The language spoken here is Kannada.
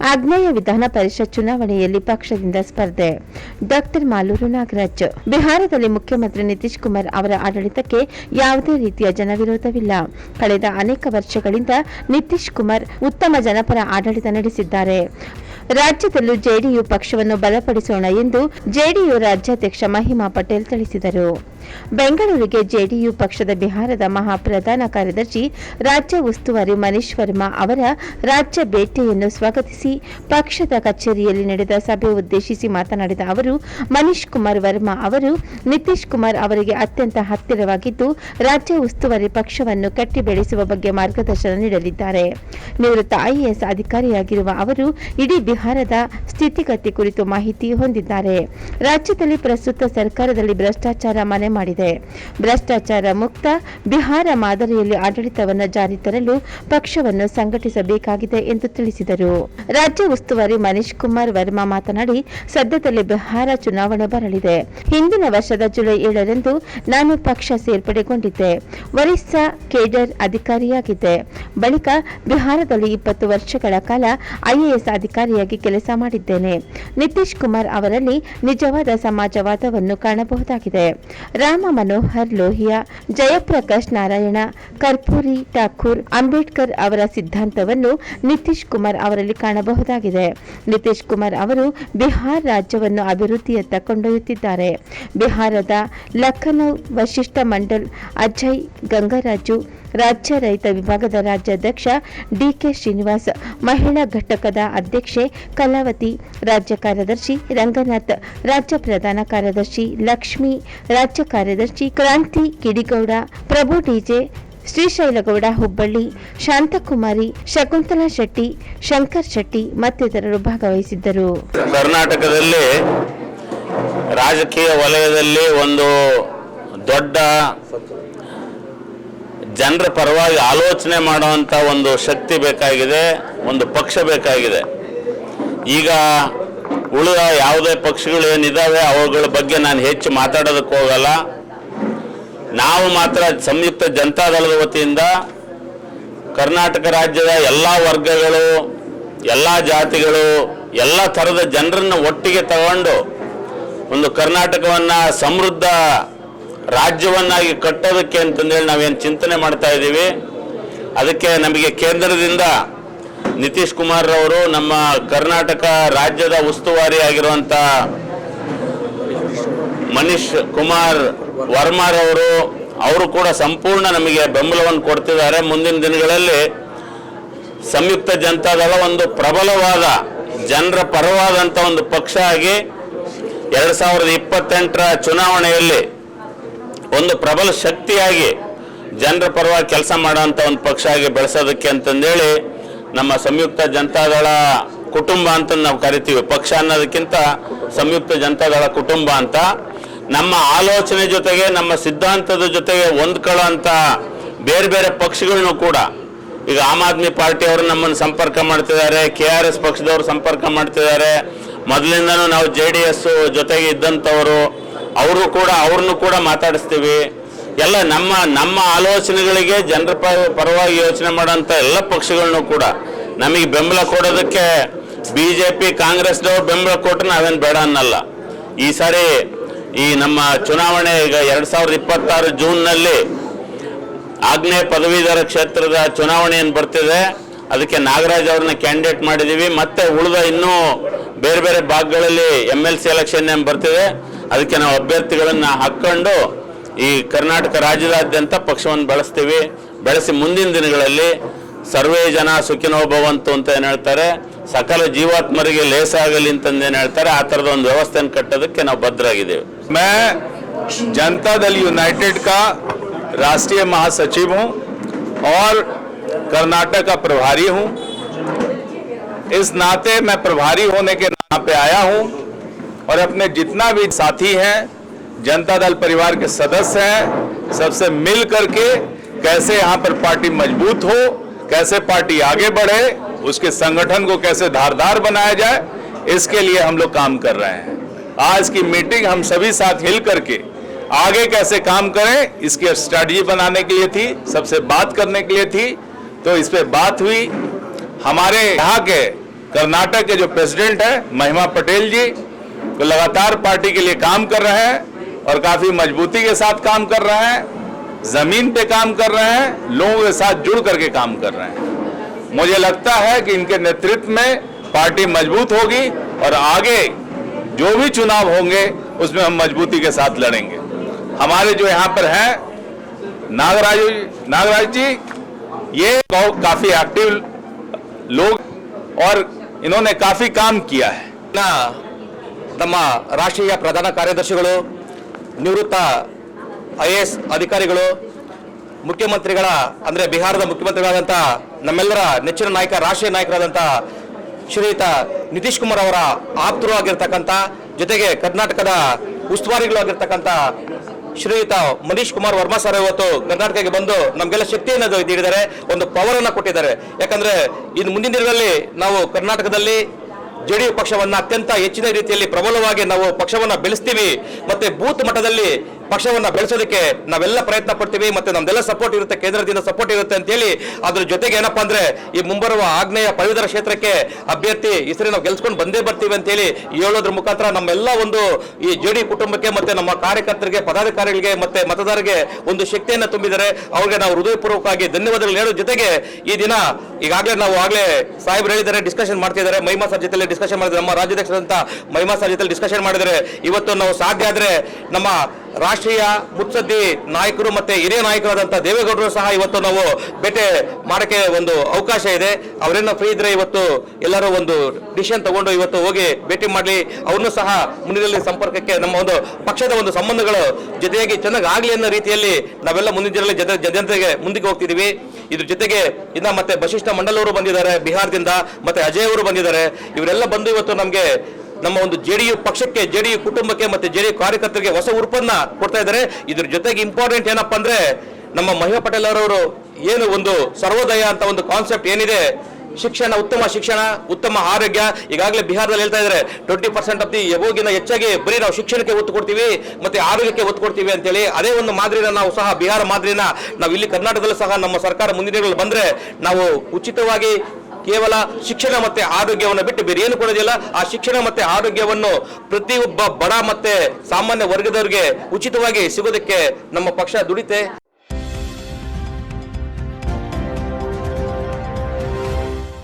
ಆಗ್ನೇಯ ವಿಧಾನ ಪರಿಷತ್ ಚುನಾವಣೆಯಲ್ಲಿ ಪಕ್ಷದಿಂದ ಸ್ಪರ್ಧೆ. ಡಾಕ್ಟರ್ ಮಾಲೂರು ನಾಗರಾಜ್. ಬಿಹಾರದಲ್ಲಿ ಮುಖ್ಯಮಂತ್ರಿ ನಿತೀಶ್ ಕುಮಾರ್ ಅವರ ಆಡಳಿತಕ್ಕೆ ಯಾವುದೇ ರೀತಿಯ ಜನವಿರೋಧವಿಲ್ಲ. ಕಳೆದ ಅನೇಕ ವರ್ಷಗಳಿಂದ ನಿತೀಶ್ ಕುಮಾರ್ ಉತ್ತಮ ಜನಪರ ಆಡಳಿತ ನಡೆಸಿದ್ದಾರೆ. ರಾಜ್ಯದಲ್ಲೂ ಜೆಡಿಯು ಪಕ್ಷವನ್ನು ಬಲಪಡಿಸೋಣ ಎಂದು ಜೆಡಿಯು ರಾಜ್ಯಾಧ್ಯಕ್ಷ ಮಹಿಮಾ ಪಟೇಲ್ ತಿಳಿಸಿದರು. ಬೆಂಗಳೂರಿಗೆ ಜೆಡಿಯು ಪಕ್ಷದ ಬಿಹಾರದ ಮಹಾ ಪ್ರಧಾನ ಕಾರ್ಯದರ್ಶಿ ರಾಜ್ಯ ಉಸ್ತುವಾರಿ ಮನೀಶ್ ವರ್ಮಾ ಅವರ ರಾಜ್ಯ ಭೇಟಿಯನ್ನು ಸ್ವಾಗತಿಸಿ ಪಕ್ಷದ ಕಚೇರಿಯಲ್ಲಿ ನಡೆದ ಸಭೆ ಉದ್ದೇಶಿಸಿ ಮಾತನಾಡಿದ ಅವರು, ಮನೀಶ್ ಕುಮಾರ್ ವರ್ಮಾ ಅವರು ನಿತೀಶ್ ಕುಮಾರ್ ಅವರಿಗೆ ಅತ್ಯಂತ ಹತ್ತಿರವಾಗಿದ್ದು, ರಾಜ್ಯ ಉಸ್ತುವಾರಿ ಪಕ್ಷವನ್ನು ಕಟ್ಟಿ ಬೆಳೆಸುವ ಬಗ್ಗೆ ಮಾರ್ಗದರ್ಶನ ನೀಡಲಿದ್ದಾರೆ. ನಿವೃತ್ತ ಐಎಎಸ್ ಅಧಿಕಾರಿಯಾಗಿರುವ ಅವರು ಇಡೀ ಬಿಹಾರದ ಸ್ಥಿತಿಗತಿ ಕುರಿತು ಮಾಹಿತಿ ಹೊಂದಿದ್ದಾರೆ. ರಾಜ್ಯದಲ್ಲಿ ಪ್ರಸ್ತುತ ಸರ್ಕಾರದಲ್ಲಿ ಭ್ರಷ್ಟಾಚಾರ ಮನೆ ಮಾಡಿದೆ. ಭ್ರಷ್ಟಾಚಾರ ಮುಕ್ತ ಬಿಹಾರ ಮಾದರಿಯಲ್ಲಿ ಆಡಳಿತವನ್ನು ಜಾರಿ ತರಲು ಪಕ್ಷವನ್ನು ಸಂಘಟಿಸಬೇಕಾಗಿದೆ ಎಂದು ತಿಳಿಸಿದರು. ರಾಜ್ಯ ಉಸ್ತುವಾರಿ ಮನೀಶ್ ಕುಮಾರ್ ವರ್ಮಾ ಮಾತನಾಡಿ, ಸದ್ಯದಲ್ಲಿ ಬಿಹಾರ ಚುನಾವಣೆ ಬರಲಿದೆ. ಹಿಂದಿನ ವರ್ಷದ ಜುಲೈ ಏಳರಂದು ನಾನು ಪಕ್ಷ ಸೇರ್ಪಡೆಗೊಂಡಿದ್ದೆ. ಒರಿಸ್ಸಾ ಕೇಡರ್ ಅಧಿಕಾರಿಯಾಗಿದ್ದೆ. ಬಳಿಕ ಬಿಹಾರದಲ್ಲಿ ಇಪ್ಪತ್ತು ವರ್ಷಗಳ ಕಾಲ ಐಎಎಸ್ ಅಧಿಕಾರಿಯಾಗಿ ಕೆಲಸ ಮಾಡಿದ್ದೇನೆ. ನಿತೀಶ್ ಕುಮಾರ್ ಅವರಲ್ಲಿ ನಿಜವಾದ ಸಮಾಜವಾದವನ್ನು ಕಾಣಬಹುದಾಗಿದೆ. ರಾಮ ಮನೋಹರ್ ಲೋಹಿಯಾ, ಜಯಪ್ರಕಾಶ್ ನಾರಾಯಣ, ಕರ್ಪೂರಿ ಠಾಕೂರ್, ಅಂಬೇಡ್ಕರ್ ಅವರ ಸಿದ್ಧಾಂತವನ್ನು ನಿತೀಶ್ ಕುಮಾರ್ ಅವರಲ್ಲಿ ಕಾಣಬಹುದಾಗಿದೆ. ನಿತೀಶ್ ಕುಮಾರ್ ಅವರು ಬಿಹಾರ್ ರಾಜ್ಯವನ್ನು ಅಭಿವೃದ್ಧಿಯತ್ತ ಕೊಂಡೊಯ್ಯುತ್ತಿದ್ದಾರೆ. ಬಿಹಾರದ ಲಖನೌ ವಶಿಷ್ಠ ಮಂಡಲ್ ಅಜಯ್ ಗಂಗರಾಜು, ರಾಜ್ಯ ರೈತ ವಿಭಾಗದ ರಾಜ್ಯಾಧ್ಯಕ್ಷ ಡಿಕೆ ಶ್ರೀನಿವಾಸ್, ಮಹಿಳಾ ಘಟಕದ ಅಧ್ಯಕ್ಷೆ ಕಲಾವತಿ, ರಾಜ್ಯ ಕಾರ್ಯದರ್ಶಿ ರಂಗನಾಥ್, ರಾಜ್ಯ ಪ್ರಧಾನ ಕಾರ್ಯದರ್ಶಿ ಲಕ್ಷ್ಮಿ, ರಾಜ್ಯ ಕಾರ್ಯದರ್ಶಿ ಕ್ರಾಂತಿ ಕಿಡಿಗೌಡ, ಪ್ರಭು ಡಿಜೆ ಶ್ರೀಶೈಲಗೌಡ ಹುಬ್ಬಳ್ಳಿ, ಶಾಂತಕುಮಾರಿ, ಶಕುಂತಲಾ ಶೆಟ್ಟಿ, ಶಂಕರ್ ಶೆಟ್ಟಿ ಮತ್ತಿತರರು ಭಾಗವಹಿಸಿದ್ದರು. ಕರ್ನಾಟಕದಲ್ಲಿ ರಾಜಕೀಯ ವಲಯದಲ್ಲಿ ಒಂದು ದೊಡ್ಡ ಜನರ ಪರವಾಗಿ ಆಲೋಚನೆ ಮಾಡುವಂಥ ಒಂದು ಶಕ್ತಿ ಬೇಕಾಗಿದೆ, ಒಂದು ಪಕ್ಷ ಬೇಕಾಗಿದೆ. ಈಗ ಉಳಿದ ಯಾವುದೇ ಪಕ್ಷಗಳು ಏನಿದಾವೆ, ಅವುಗಳ ಬಗ್ಗೆ ನಾನು ಹೆಚ್ಚು ಮಾತಾಡೋದಕ್ಕೆ ಹೋಗಲ್ಲ. ನಾವು ಮಾತ್ರ ಸಂಯುಕ್ತ ಜನತಾದಳದ ವತಿಯಿಂದ ಕರ್ನಾಟಕ ರಾಜ್ಯದ ಎಲ್ಲ ವರ್ಗಗಳು, ಎಲ್ಲ ಜಾತಿಗಳು, ಎಲ್ಲ ಥರದ ಜನರನ್ನು ಒಟ್ಟಿಗೆ ತಗೊಂಡು ಒಂದು ಕರ್ನಾಟಕವನ್ನು ಸಮೃದ್ಧ ರಾಜ್ಯವನ್ನಾಗಿ ಕಟ್ಟೋದಕ್ಕೆ ಅಂತಂದೇಳಿ ನಾವೇನು ಚಿಂತನೆ ಮಾಡ್ತಾ ಇದ್ದೀವಿ. ಅದಕ್ಕೆ ನಮಗೆ ಕೇಂದ್ರದಿಂದ ನಿತೀಶ್ ಕುಮಾರ್ ಅವರು ನಮ್ಮ ಕರ್ನಾಟಕ ರಾಜ್ಯದ ಉಸ್ತುವಾರಿ ಆಗಿರುವಂತ ಮನೀಶ್ ಕುಮಾರ್ ವರ್ಮಾರವರು ಅವರು ಕೂಡ ಸಂಪೂರ್ಣ ನಮಗೆ ಬೆಂಬಲವನ್ನು ಕೊಡ್ತಿದ್ದಾರೆ. ಮುಂದಿನ ದಿನಗಳಲ್ಲಿ ಸಂಯುಕ್ತ ಜನತಾದಳ ಒಂದು ಪ್ರಬಲವಾದ, ಜನರ ಪರವಾದಂಥ ಒಂದು ಪಕ್ಷ ಆಗಿ ಎರಡು ಸಾವಿರದ ಇಪ್ಪತ್ತೆಂಟರ ಚುನಾವಣೆಯಲ್ಲಿ ಒಂದು ಪ್ರಬಲ ಶಕ್ತಿಯಾಗಿ ಜನರ ಪರವಾಗಿ ಕೆಲಸ ಮಾಡುವಂಥ ಒಂದು ಪಕ್ಷ ಆಗಿ ಬೆಳೆಸೋದಕ್ಕೆ ಅಂತಂದೇಳಿ ನಮ್ಮ ಸಂಯುಕ್ತ ಜನತಾದಳ ಕುಟುಂಬ ಅಂತ ನಾವು ಕರಿತೀವಿ. ಪಕ್ಷ ಅನ್ನೋದಕ್ಕಿಂತ ಸಂಯುಕ್ತ ಜನತಾದಳ ಕುಟುಂಬ ಅಂತ. ನಮ್ಮ ಆಲೋಚನೆ ಜೊತೆಗೆ, ನಮ್ಮ ಸಿದ್ಧಾಂತದ ಜೊತೆಗೆ ಹೊಂದ್ಕೊಳ್ಳೋ ಅಂತ ಬೇರೆ ಬೇರೆ ಪಕ್ಷಗಳನ್ನು ಕೂಡ. ಈಗ ಆಮ್ ಆದ್ಮಿ ಪಾರ್ಟಿಯವರು ನಮ್ಮನ್ನು ಸಂಪರ್ಕ ಮಾಡ್ತಿದ್ದಾರೆ, ಕೆ ಆರ್ ಎಸ್ ಪಕ್ಷದವರು ಸಂಪರ್ಕ ಮಾಡ್ತಿದ್ದಾರೆ. ಮೊದಲಿಂದನೂ ನಾವು ಜೆ ಡಿ ಎಸ್ ಜೊತೆಗೆ ಇದ್ದಂಥವರು. ಅವರು ಕೂಡ, ಅವ್ರನ್ನು ಕೂಡ ಮಾತಾಡಿಸ್ತೀವಿ. ಎಲ್ಲ ನಮ್ಮ ನಮ್ಮ ಆಲೋಚನೆಗಳಿಗೆ ಜನರ ಪರವಾಗಿ ಯೋಚನೆ ಮಾಡೋಂಥ ಎಲ್ಲ ಪಕ್ಷಗಳನ್ನು ಕೂಡ ನಮಗೆ ಬೆಂಬಲ ಕೊಡೋದಕ್ಕೆ ಬಿ ಜೆ ಪಿ ಕಾಂಗ್ರೆಸ್ನವ್ರು ಬೆಂಬಲ ಕೊಟ್ಟರೆ ನಾವೇನು ಬೇಡ ಅನ್ನಲ್ಲ. ಈ ಸಾರಿ ಈ ನಮ್ಮ ಚುನಾವಣೆ ಈಗ ಎರಡು ಸಾವಿರದ ಇಪ್ಪತ್ತಾರು ಜೂನ್ನಲ್ಲಿ ಆಗ್ನೇಯ ಪದವೀಧರ ಕ್ಷೇತ್ರದ ಚುನಾವಣೆ ಏನು ಬರ್ತಿದೆ, ಅದಕ್ಕೆ ನಾಗರಾಜ್ ಅವ್ರನ್ನ ಕ್ಯಾಂಡಿಡೇಟ್ ಮಾಡಿದ್ದೀವಿ ಮತ್ತೆ ಉಳಿದ ಇನ್ನೂ ಬೇರೆ ಬೇರೆ ಭಾಗಗಳಲ್ಲಿ ಎಂ ಎಲ್ ಸಿ ಎಲೆಕ್ಷನ್ ಏನು ಬರ್ತಿದೆ, ಅದಕ್ಕೆ ನಾವು ಅಭ್ಯರ್ಥಿಗಳನ್ನು ಹಾಕ್ಕೊಂಡು ಈ ಕರ್ನಾಟಕ ರಾಜ್ಯದಾದ್ಯಂತ ಪಕ್ಷವನ್ನು ಬೆಳೆಸ್ತೀವಿ ಬೆಳೆಸಿ ಮುಂದಿನ ದಿನಗಳಲ್ಲಿ ಸರ್ವೇ ಜನ ಸುಖಿನೋ ಭವಂತು ಅಂತ ಏನು ಹೇಳ್ತಾರೆ ಸಕಲ ಜೀವಾತ್ಮರಿಗೆ ಲೇಸಾಗಲಿ ಅಂತಂದು ಏನು ಹೇಳ್ತಾರೆ ಆ ಥರದ ಒಂದು ವ್ಯವಸ್ಥೆಯನ್ನು ಕಟ್ಟೋದಕ್ಕೆ ನಾವು ಬದ್ಧರಾಗಿದ್ದೇವೆ मैं जनता दल यूनाइटेड का राष्ट्रीय महासचिव हूं और कर्नाटक का प्रभारी हूं इस नाते मैं प्रभारी होने के नाम पे आया हूं और अपने जितना भी साथी हैं जनता दल परिवार के सदस्य हैं, सबसे मिल करके कैसे यहाँ पर पार्टी मज़बूत हो, कैसे पार्टी आगे बढ़े, उसके संगठन को कैसे धारदार बनाया जाए, इसके लिए हम लोग काम कर रहे हैं। आज की मीटिंग हम सभी साथ हिल करके आगे कैसे काम करें, इसकी स्ट्रेटजी बनाने के लिए थी, सबसे बात करने के लिए थी। तो इस पर बात हुई। हमारे यहाँ के कर्नाटक के जो प्रेसिडेंट है, महिमा पटेल जी लगातार पार्टी के लिए काम कर रहे हैं। और काफी मजबूती के साथ काम कर रहे हैं जमीन पे काम कर रहे हैं लोगों के साथ जुड़ करके काम कर रहे हैं मुझे लगता है कि इनके नेतृत्व में पार्टी मजबूत होगी और आगे जो भी चुनाव होंगे उसमें हम मजबूती के साथ लड़ेंगे हमारे जो यहाँ पर हैं नागराज नागराज जी ये बहुत काफी एक्टिव लोग और इन्होंने काफी काम किया है ಇನ್ನ ನಮ್ಮ ರಾಷ್ಟ್ರೀಯ ಪ್ರಧಾನ ಕಾರ್ಯದರ್ಶಿಗಳು ನಿವೃತ್ತ ಐ ಎಸ್ ಅಧಿಕಾರಿಗಳು, ಮುಖ್ಯಮಂತ್ರಿಗಳ, ಅಂದರೆ ಬಿಹಾರದ ಮುಖ್ಯಮಂತ್ರಿಗಳಾದಂಥ ನಮ್ಮೆಲ್ಲರ ನೆಚ್ಚಿನ ನಾಯಕ, ರಾಷ್ಟ್ರೀಯ ನಾಯಕರಾದಂಥ ಶ್ರೀಯುತ ನಿತೀಶ್ ಕುಮಾರ್ ಅವರ ಆಪ್ತರು ಆಗಿರ್ತಕ್ಕಂಥ ಜೊತೆಗೆ ಕರ್ನಾಟಕದ ಉಸ್ತುವಾರಿಗಳು ಆಗಿರ್ತಕ್ಕಂಥ ಶ್ರೀಯುತ ಮನೀಶ್ ಕುಮಾರ್ ವರ್ಮಾ ಸರ್ ಇವತ್ತು ಕರ್ನಾಟಕಕ್ಕೆ ಬಂದು ನಮಗೆಲ್ಲ ಶಕ್ತಿಯನ್ನು ನೀಡಿದ್ದಾರೆ, ಒಂದು ಪವರ್ ಅನ್ನ ಕೊಟ್ಟಿದ್ದಾರೆ. ಯಾಕಂದ್ರೆ ಇನ್ನು ಮುಂದಿನ ದಿನಗಳಲ್ಲಿ ನಾವು ಕರ್ನಾಟಕದಲ್ಲಿ ಜೆಡಿಯು ಪಕ್ಷವನ್ನ ಅತ್ಯಂತ ಹೆಚ್ಚಿನ ರೀತಿಯಲ್ಲಿ ಪ್ರಬಲವಾಗಿ ನಾವು ಪಕ್ಷವನ್ನ ಬೆಳೆಸ್ತೀವಿ. ಮತ್ತೆ ಬೂತ್ ಮಟ್ಟದಲ್ಲಿ ಪಕ್ಷವನ್ನ ಬೆಳೆಸೋದಕ್ಕೆ ನಾವೆಲ್ಲ ಪ್ರಯತ್ನ ಪಡ್ತೀವಿ ಮತ್ತು ನಮ್ದೆಲ್ಲ ಸಪೋರ್ಟ್ ಇರುತ್ತೆ, ಕೇಂದ್ರದಿಂದ ಸಪೋರ್ಟ್ ಇರುತ್ತೆ ಅಂತ ಹೇಳಿ ಅದ್ರ ಜೊತೆಗೆ ಏನಪ್ಪ ಅಂದರೆ ಈ ಮುಂಬರುವ ಆಗ್ನೇಯ ಪದವೀಧರ ಕ್ಷೇತ್ರಕ್ಕೆ ಅಭ್ಯರ್ಥಿ ಈ ನಾವು ಗೆಲ್ಸ್ಕೊಂಡು ಬಂದೇ ಬರ್ತೀವಿ ಅಂತ ಹೇಳಿ ಹೇಳೋದ್ರ ಮುಖಾಂತರ ನಮ್ಮೆಲ್ಲ ಒಂದು ಈ ಜೆಡಿ ಕುಟುಂಬಕ್ಕೆ ಮತ್ತೆ ನಮ್ಮ ಕಾರ್ಯಕರ್ತರಿಗೆ, ಪದಾಧಿಕಾರಿಗಳಿಗೆ ಮತ್ತೆ ಮತದಾರರಿಗೆ ಒಂದು ಶಕ್ತಿಯನ್ನು ತುಂಬಿದರೆ ಅವ್ರಿಗೆ ನಾವು ಹೃದಯಪೂರ್ವಕವಾಗಿ ಧನ್ಯವಾದಗಳು ಹೇಳೋ ಜೊತೆಗೆ ಈ ದಿನ ಈಗಾಗಲೇ ನಾವು ಆಗಲೇ ಸಾಹೇಬ್ರು ಹೇಳಿದ್ದಾರೆ ಡಿಸ್ಕಷನ್ ಮಾಡ್ತಿದ್ದಾರೆ. ಮಹಿಮಾ ಸರ್ ಜೊತೆಲಿ ಡಿಸ್ಕಷನ್ ಮಾಡಿದ್ರೆ ನಮ್ಮ ರಾಜ್ಯಾಧ್ಯಕ್ಷರಂತ ಮಹಿಮಾ ಸರ್ ಜೊತೆ ಡಿಸ್ಕಷನ್ ಮಾಡಿದರೆ ಇವತ್ತು ನಾವು ಸಾಧ್ಯ ಆದ್ರೆ ನಮ್ಮ ರಾಷ್ಟ್ರೀಯ ಮುತ್ಸದ್ದಿ ನಾಯಕರು ಮತ್ತೆ ಹಿರಿಯ ನಾಯಕರಾದಂಥ ದೇವೇಗೌಡರು ಸಹ ಇವತ್ತು ನಾವು ಭೇಟಿ ಮಾಡಕ್ಕೆ ಒಂದು ಅವಕಾಶ ಇದೆ. ಅವರೇನೋ ಫ್ರೀ ಇದ್ರೆ ಇವತ್ತು ಎಲ್ಲರೂ ಒಂದು ಡಿಸಿಷನ್ ತಗೊಂಡು ಇವತ್ತು ಹೋಗಿ ಭೇಟಿ ಮಾಡಲಿ. ಅವ್ರನ್ನೂ ಸಹ ಮುಂದಿನಲ್ಲಿ ಸಂಪರ್ಕಕ್ಕೆ ನಮ್ಮ ಒಂದು ಪಕ್ಷದ ಒಂದು ಸಂಬಂಧಗಳು ಜೊತೆಯಾಗಿ ಚೆನ್ನಾಗಿ ಆಗಲಿ ಅನ್ನೋ ರೀತಿಯಲ್ಲಿ ನಾವೆಲ್ಲ ಮುಂದಿನ ದಿನಗಳಲ್ಲಿ ಜನ ಜನತೆಗೆ ಮುಂದಕ್ಕೆ ಹೋಗ್ತಿದ್ದೀವಿ. ಇದ್ರ ಜೊತೆಗೆ ಇನ್ನ ಮತ್ತೆ ಬಶಿಷ್ಠ ಮಂಡಲ್ ಅವರು ಬಂದಿದ್ದಾರೆ ಬಿಹಾರದಿಂದ, ಮತ್ತೆ ಅಜಯ್ ಅವರು ಬಂದಿದ್ದಾರೆ. ಇವರೆಲ್ಲ ಬಂದು ಇವತ್ತು ನಮಗೆ ನಮ್ಮ ಒಂದು ಜೆಡಿಯು ಪಕ್ಷಕ್ಕೆ, ಜೆಡಿಯು ಕುಟುಂಬಕ್ಕೆ ಮತ್ತೆ ಜೆಡಿಯು ಕಾರ್ಯಕರ್ತರಿಗೆ ಹೊಸ ಉರುಪನ್ನ ಕೊಡ್ತಾ ಇದ್ದಾರೆ. ಇದ್ರ ಜೊತೆಗೆ ಇಂಪಾರ್ಟೆಂಟ್ ಏನಪ್ಪಾ ಅಂದ್ರೆ ನಮ್ಮ ಮಹಿಮಾ ಪಟೇಲ್ ಅವರವರು ಏನು ಒಂದು ಸರ್ವೋದಯ ಅಂತ ಒಂದು ಕಾನ್ಸೆಪ್ಟ್ ಏನಿದೆ? ಶಿಕ್ಷಣ, ಉತ್ತಮ ಶಿಕ್ಷಣ, ಉತ್ತಮ ಆರೋಗ್ಯ, ಈಗಾಗಲೇ ಬಿಹಾರದಲ್ಲಿ ಹೇಳ್ತಾ ಇದ್ದಾರೆ. ಟ್ವೆಂಟಿ ಪರ್ಸೆಂಟ್ ಆಫ್ ದಿ ಎಬೋಗಿನ ಹೆಚ್ಚಾಗಿ ಬರೀ ನಾವು ಶಿಕ್ಷಣಕ್ಕೆ ಒತ್ತು ಕೊಡ್ತೀವಿ, ಮತ್ತೆ ಆರೋಗ್ಯಕ್ಕೆ ಒತ್ತು ಕೊಡ್ತೀವಿ ಅಂತೇಳಿ ಅದೇ ಒಂದು ಮಾದರಿನ ನಾವು ಸಹ ಬಿಹಾರ ಮಾದರಿನ ನಾವು ಇಲ್ಲಿ ಕರ್ನಾಟಕದಲ್ಲೂ ಸಹ ನಮ್ಮ ಸರ್ಕಾರ ಮುಂದಿನ ಬಂದ್ರೆ ನಾವು ಉಚಿತವಾಗಿ ಕೇವಲ ಶಿಕ್ಷಣ ಮತ್ತೆ ಆರೋಗ್ಯವನ್ನು ಬಿಟ್ಟು ಬೇರೆ ಏನು ಕೊಡೋದಿಲ್ಲ. ಆ ಶಿಕ್ಷಣ ಮತ್ತೆ ಆರೋಗ್ಯವನ್ನು ಪ್ರತಿಯೊಬ್ಬ ಬಡ ಮತ್ತೆ ಸಾಮಾನ್ಯ ವರ್ಗದವರಿಗೆ ಉಚಿತವಾಗಿ ಸಿಗೋದಕ್ಕೆ ನಮ್ಮ ಪಕ್ಷ ದುಡಿತೆ.